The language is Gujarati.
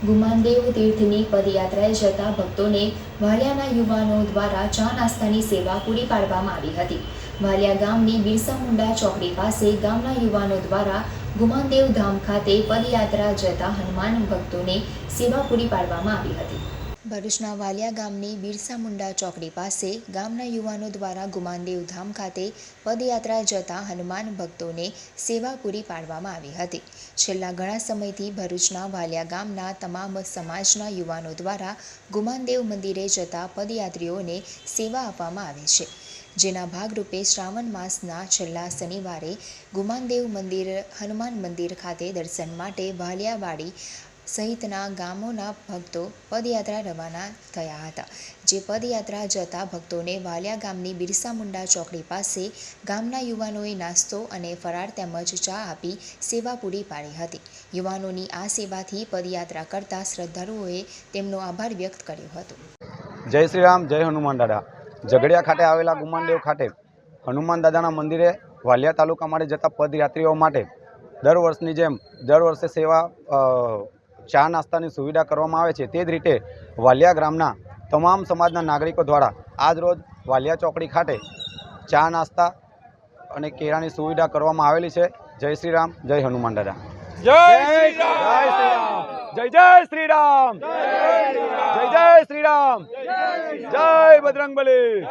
ગુમાનદેવ તીર્થની પદયાત્રાએ જતા ભક્તોને વાલિયાના યુવાનો દ્વારા ચા નાસ્તાની સેવા પૂરી પાડવામાં આવી હતી. વાલિયા ગામની બિરસા મુંડા ચોકડી પાસે ગામના યુવાનો દ્વારા ગુમાનદેવ ધામ ખાતે પદયાત્રા જતા હનુમાન ભક્તોને સેવા પૂરી પાડવામાં આવી હતી. ભરૂચના વાલિયા ગામની બિરસા મુંડા ચોકડી પાસે ગામના યુવાનો દ્વારા ગુમાનદેવ ધામ ખાતે પદયાત્રા જતા હનુમાન ભક્તોને સેવા પૂરી પાડવામાં આવી હતી. છેલ્લા ઘણા સમયથી ભરૂચના વાલિયા ગામના તમામ સમાજના યુવાનો દ્વારા ગુમાનદેવ મંદિરે જતા પદયાત્રીઓને સેવા આપવામાં આવે છે. જેના ભાગરૂપે શ્રાવણ માસના છેલ્લા શનિવારે ગુમાનદેવ મંદિર હનુમાન મંદિર ખાતે દર્શન માટે વાલિયાવાડી સહિતના ગામોના ભક્તો પદયાત્રા રવાના થયા હતા. જે પદયાત્રા જતા ભક્તોને વાલિયા ગામની બિરસા મુંડા ચોકડી પાસે ગામના યુવાનોએ નાસ્તો અને ફરાર તેમજ ચા આપી સેવા પૂરી પાડી હતી. યુવાનોની આ સેવાથી પદયાત્રા કરતા શ્રદ્ધાળુઓએ તેમનો આભાર વ્યક્ત કર્યો હતો. જય શ્રી રામ, જય હનુમાન દાદા. ઝઘડિયા ખાતે આવેલા ગુમાનદેવ ખાતે હનુમાન દાદાના મંદિરે વાલિયા તાલુકા માટે જતા પદયાત્રીઓ માટે દર વર્ષની જેમ, દર વર્ષે સેવા ચા નાસ્તાની સુવિધા કરવામાં આવે છે. તે જ રીતે વાલિયા ગ્રામના તમામ સમાજના નાગરિકો દ્વારા આજ રોજ વાલિયા ચોકડી ખાતે ચા નાસ્તા અને કેળાની સુવિધા કરવામાં આવેલી છે. જય શ્રી રામ, જય હનુમાન દાદા. જય રામ! જય જય શ્રી રામ! જય જય શ્રી રામ! જય બજરંગબલી!